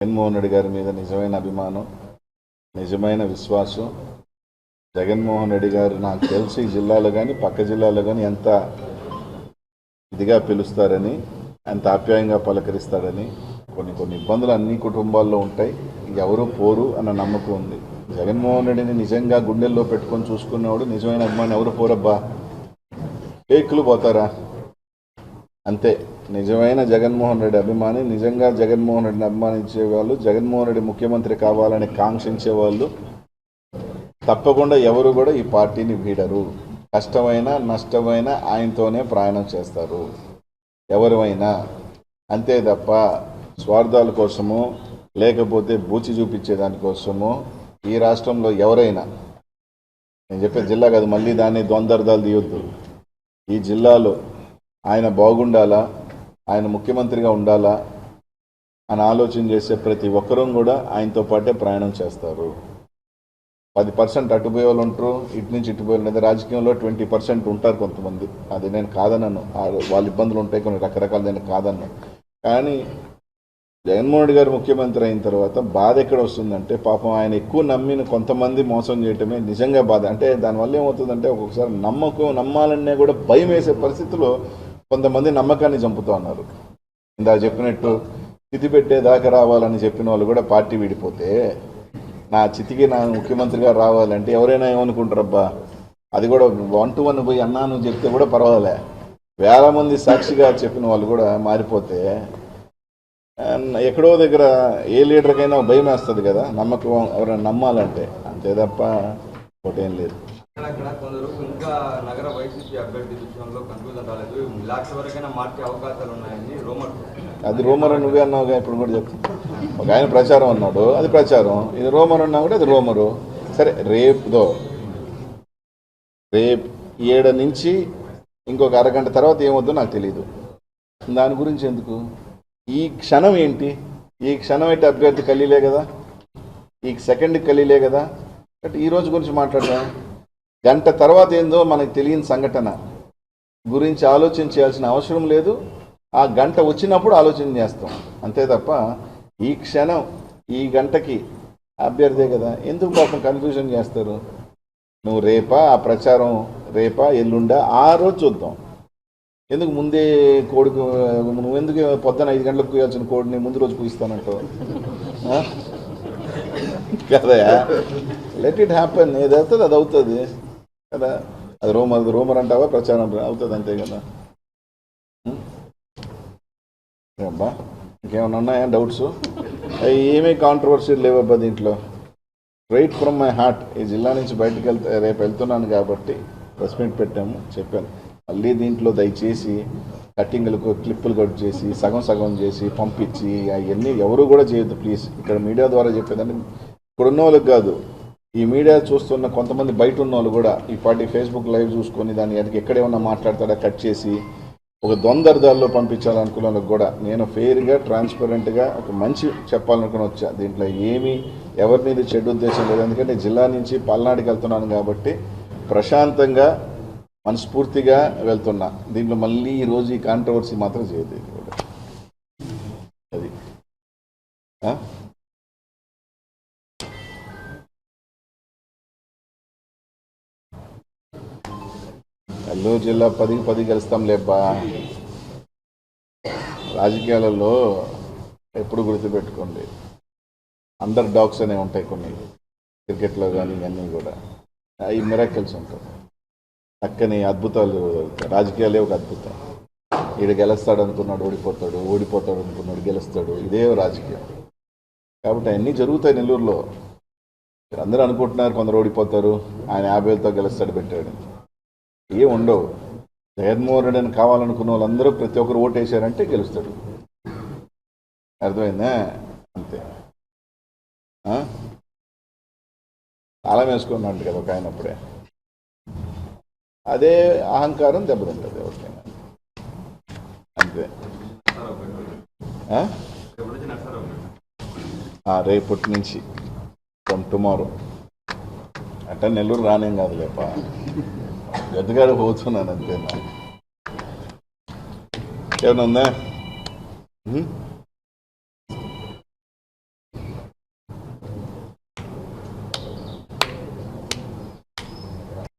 జగన్మోహన్ రెడ్డి గారి మీద నిజమైన అభిమానం నిజమైన విశ్వాసం. జగన్మోహన్ రెడ్డి గారు నాకు తెలిసి ఈ జిల్లాలో కానీ పక్క జిల్లాలో కానీ ఎంత ఇదిగా పిలుస్తారని ఎంత ఆప్యాయంగా పలకరిస్తాడని కొన్ని కొన్ని ఇబ్బందులు అన్ని కుటుంబాల్లో ఉంటాయి. ఎవరు పోరు అన్న నమ్మకం ఉంది. జగన్మోహన్ రెడ్డిని నిజంగా గుండెల్లో పెట్టుకొని చూసుకున్నవాడు నిజమైన అభిమాని ఎవరు పోరబ్బా? ఏకులు పోతారా? అంతే. నిజమైన జగన్మోహన్ రెడ్డి అభిమాని నిజంగా జగన్మోహన్ రెడ్డిని అభిమానించే వాళ్ళు జగన్మోహన్ రెడ్డి ముఖ్యమంత్రి కావాలని కాంక్షించే వాళ్ళు తప్పకుండా ఎవరు కూడా ఈ పార్టీని వీడరు. కష్టమైన నష్టమైన ఆయనతోనే ప్రయాణం చేస్తారు. ఎవరైనా అంతే తప్ప స్వార్థాల కోసము లేకపోతే బూచి చూపించేదానికోసము ఈ రాష్ట్రంలో ఎవరైనా నేను చెప్పే జిల్లా కాదు మళ్ళీ దాన్ని ద్వందర్థాలు తీయొద్దు. ఈ జిల్లాలో ఆయన బాగుండాలా? ఆయన ముఖ్యమంత్రిగా ఉండాలా అని ఆలోచన చేసే ప్రతి ఒక్కరూ కూడా ఆయనతో పాటే ప్రయాణం చేస్తారు. పది పర్సెంట్ అటుపోయే వాళ్ళు ఉంటారు ఇటు నుంచి ఇటు పోయే వాళ్ళు రాజకీయంలో ట్వంటీ పర్సెంట్ ఉంటారు కొంతమంది. అది నేను కాదన్నాను ఆ వాళ్ళ ఇబ్బందులు ఉంటాయి కొన్ని రకరకాలు నేను కాదన్నాను కానీ జగన్మోహన్ రెడ్డి గారు ముఖ్యమంత్రి అయిన తర్వాత బాధ ఎక్కడ వస్తుందంటే పాపం ఆయన ఎక్కువ నమ్మిన కొంతమంది మోసం చేయటమే నిజంగా బాధ. అంటే దానివల్ల ఏమవుతుందంటే ఒక్కొక్కసారి నమ్మకం నమ్మాలనే కూడా భయం వేసే పరిస్థితిలో కొంతమంది నమ్మకాన్ని చంపుతూ ఉన్నారు. ఇందా చెప్పినట్టు చితి పెట్టేదాకా రావాలని చెప్పిన వాళ్ళు కూడా పార్టీ విడిపోతే నా చితికి నా ముఖ్యమంత్రిగా రావాలంటే ఎవరైనా ఏమనుకుంటారబ్బా? అది కూడా వన్ టు వన్ పోయి అన్నా నువ్వు చెప్తే కూడా పర్వాలే. వేల మంది సాక్షిగా చెప్పిన వాళ్ళు కూడా మారిపోతే ఎక్కడో దగ్గర ఏ లీడర్కైనా భయం వేస్తుంది కదా నమ్మకం ఎవరైనా నమ్మాలంటే. అంతే తప్ప ఒకటేం లేదు. కొందరు ఇంకా నగర వైసీపీ అభ్యర్థి విషయంలో కన్ఫ్యూజన్ రాలేదు లాస్ట్ వరకైనా మార్చే అవకాశాలు ఉన్నాయని రోమర్ అది రోమర్ అని నువ్వే అన్నావుగా ఇప్పుడు కూడా చెప్పు. ఒక ఆయన ప్రచారం అన్నాడు అది ప్రచారం. ఇది రోమర్ అన్నా కూడా అది రోమరు. సరే రేపుదో రేపు ఏడు నుంచి ఇంకొక అరగంట తర్వాత ఏమొద్దో నాకు తెలియదు దాని గురించి ఎందుకు? ఈ క్షణం ఏంటి? ఈ క్షణం అయితే అభ్యర్థి కలీలే కదా? ఈ సెకండ్ కలీలే కదా? అంటే ఈ రోజు గురించి మాట్లాడదాం. గంట తర్వాత ఏందో మనకు తెలియని సంఘటన. గురించి ఆలోచన చేయాల్సిన అవసరం లేదు. ఆ గంట వచ్చినప్పుడు ఆలోచన చేస్తాం. అంతే తప్ప ఈ క్షణం ఈ గంటకి అభ్యర్థే కదా. ఎందుకు పాపం కన్ఫ్యూజన్ చేస్తారు? నువ్వు రేపా? ఆ ప్రచారం రేపా? ఎల్లుండా? ఆ రోజు చూద్దాం. ఎందుకు ముందే కోడికి నువ్వు ఎందుకు పొద్దున ఐదు గంటలకు కూయాల్సిన కోడిని ముందు రోజు కూయిస్తానంటో కదయా? లెట్ ఇట్ హ్యాపెన్ ఏదవుతుంది అవుతుంది అది అవుతుంది. కదా? అది రూమర్ అది రోమర్ అంటావా? ప్రచారం అవుతుంది అంతే కదా? అబ్బా ఇంకేమైనా ఉన్నాయా డౌట్స్? ఏమీ కాంట్రవర్సీ లేవబ్బా దీంట్లో. రైట్ ఫ్రమ్ మై హార్ట్ ఈ జిల్లా నుంచి బయటకు వెళ్తే రేపు వెళ్తున్నాను కాబట్టి ప్రెస్ మీట్ పెట్టాము చెప్పాను. మళ్ళీ దీంట్లో దయచేసి కట్టింగ్లకు క్లిప్పులు కట్ చేసి సగం సగం చేసి పంపించి అవన్నీ ఎవరు కూడా చేయొద్దు ప్లీజ్ ఇక్కడ మీడియా ద్వారా చెప్పేదంటే ఇప్పుడున్న వాళ్ళకి కాదు. ఈ మీడియా చూస్తున్న కొంతమంది బయట ఉన్న వాళ్ళు కూడా ఈ పార్టీ ఫేస్బుక్ లైవ్ చూసుకొని దాన్ని వెనక ఎక్కడేమన్నా మాట్లాడతాడా కట్ చేసి ఒక ద్వందర్థాల్లో పంపించాలనుకున్న వాళ్ళకి కూడా నేను ఫెయిర్గా ట్రాన్స్పరెంట్గా ఒక మంచి చెప్పాలనుకుని వచ్చా. దీంట్లో ఏమీ ఎవరి మీద చెడు ఉద్దేశం లేదు. ఎందుకంటే జిల్లా నుంచి పల్నాడుకి వెళ్తున్నాను కాబట్టి ప్రశాంతంగా మనస్ఫూర్తిగా వెళ్తున్నా. దీంట్లో మళ్ళీ ఈ రోజు ఈ కాంట్రవర్సీ మాత్రం చేయదు నెల్లూరు జిల్లా పదికి పది గెలుస్తాం లేబ్బా. రాజకీయాలలో ఎప్పుడు గుర్తుపెట్టుకోండి. అండర్ డాగ్స్ అనేవి ఉంటాయి కొన్ని. క్రికెట్లో కానీ ఇవన్నీ కూడా. అవి మిరాకిల్స్ ఉంటాయి. చక్కని అద్భుతాలు రాజకీయాలే ఒక అద్భుతం. ఈడు గెలుస్తాడు అనుకున్నాడు ఓడిపోతాడు ఓడిపోతాడు అనుకున్నాడు గెలుస్తాడు. ఇదే రాజకీయం. కాబట్టి అవన్నీ జరుగుతాయి నెల్లూరులో. అందరూ అనుకుంటున్నారు కొందరు ఓడిపోతారు. ఆయన యాభై వేలతో గెలుస్తాడు పెట్టాడు. ఏం ఉండవు. జగన్మోహన్ రెడ్డి అని కావాలనుకున్న వాళ్ళందరూ ప్రతి ఒక్కరు ఓటేశారంటే గెలుస్తాడు. అర్థమైందా? అంతే. ఆ? తాళం వేసుకున్నాడు కదా ఒక ఆయన అప్పుడే. అదే అహంకారం దెబ్బతింటుంది ఎవరికైనా. అంతే. ఆ? రేపటి నుంచి ఫ్రమ్ టుమారో. అంటే నెల్లూరు రానేం కాదు లేప పోతున్నాను అంతేనా ఏమన్నా ఉందా?